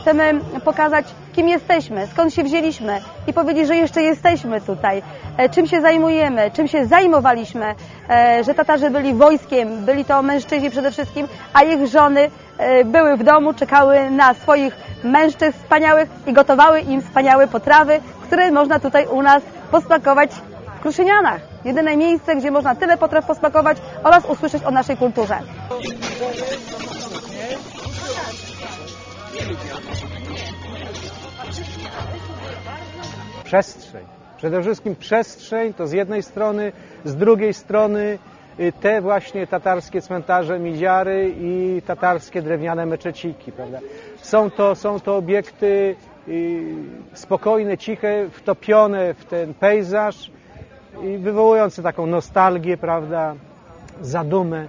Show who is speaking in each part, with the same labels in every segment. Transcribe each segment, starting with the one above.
Speaker 1: Chcemy pokazać, kim jesteśmy, skąd się wzięliśmy i powiedzieć, że jeszcze jesteśmy tutaj, e, czym się zajmujemy, czym się zajmowaliśmy, e, że Tatarzy byli wojskiem, byli to mężczyźni przede wszystkim, a ich żony e, były w domu, czekały na swoich mężczyzn wspaniałych i gotowały im wspaniałe potrawy, które można tutaj u nas posmakować w Kruszynianach. Jedyne miejsce, gdzie można tyle potraw posmakować oraz usłyszeć o naszej kulturze.
Speaker 2: przestrzeń. Przede wszystkim przestrzeń to z jednej strony, z drugiej strony y, te właśnie tatarskie cmentarze Midziary i tatarskie drewniane meczeciki. Prawda? Są, to, są to obiekty spokojne, ciche, wtopione w ten pejzaż i wywołujące taką nostalgię, prawda, zadumę.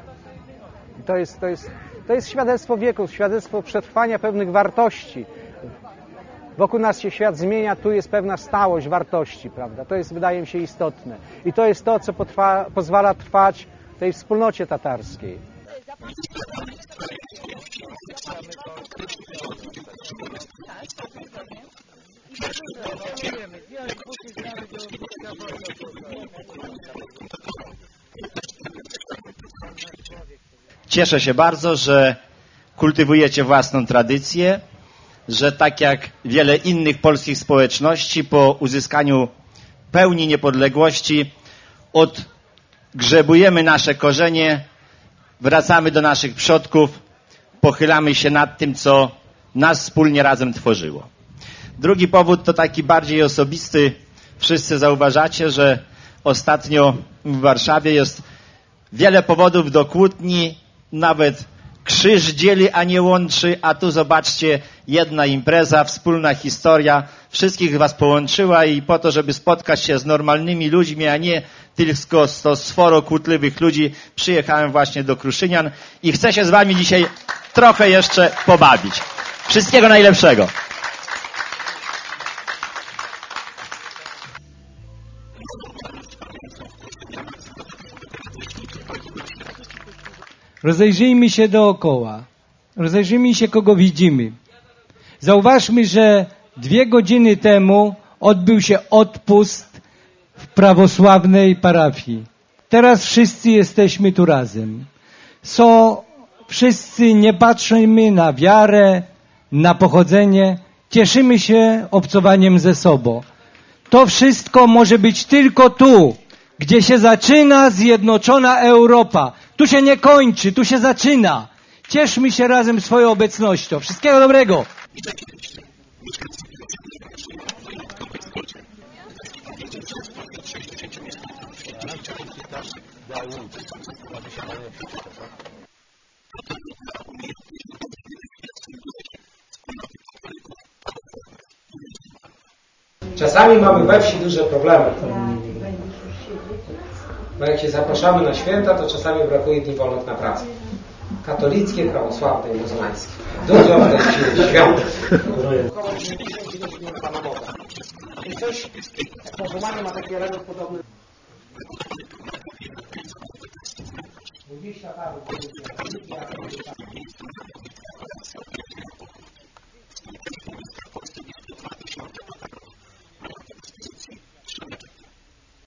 Speaker 2: To jest, to, jest, to jest świadectwo wieku, świadectwo przetrwania pewnych wartości. Wokół nas się świat zmienia, tu jest pewna stałość wartości, prawda? To jest, wydaje mi się, istotne. I to jest to, co potrwa, pozwala trwać tej wspólnocie tatarskiej.
Speaker 3: Cieszę się bardzo, że kultywujecie własną tradycję, że tak jak wiele innych polskich społeczności po uzyskaniu pełni niepodległości odgrzebujemy nasze korzenie, wracamy do naszych przodków, pochylamy się nad tym, co nas wspólnie razem tworzyło. Drugi powód to taki bardziej osobisty. Wszyscy zauważacie, że ostatnio w Warszawie jest wiele powodów do kłótni, nawet krzyż dzieli, a nie łączy, a tu zobaczcie, jedna impreza, wspólna historia, wszystkich was połączyła i po to, żeby spotkać się z normalnymi ludźmi, a nie tylko z to sforo kłótliwych ludzi, przyjechałem właśnie do Kruszynian i chcę się z wami dzisiaj trochę jeszcze pobawić. Wszystkiego najlepszego.
Speaker 4: Rozejrzyjmy się dookoła. Rozejrzyjmy się, kogo widzimy. Zauważmy, że dwie godziny temu odbył się odpust w prawosławnej parafii. Teraz wszyscy jesteśmy tu razem. So, wszyscy nie patrzymy na wiarę, na pochodzenie, cieszymy się obcowaniem ze sobą. To wszystko może być tylko tu, gdzie się zaczyna zjednoczona Europa. Tu się nie kończy, tu się zaczyna. Cieszmy się razem swoją obecnością. Wszystkiego dobrego.
Speaker 2: Czasami mamy we wsi duże problemy. Bo jak się zapraszamy na święta, to czasami brakuje dni wolnych na pracę. Katolickie, prawosławne i muzułmańskie. Dużo w tej chwili świąt. I coś z powołaniem ma taki element podobny. Mówisz,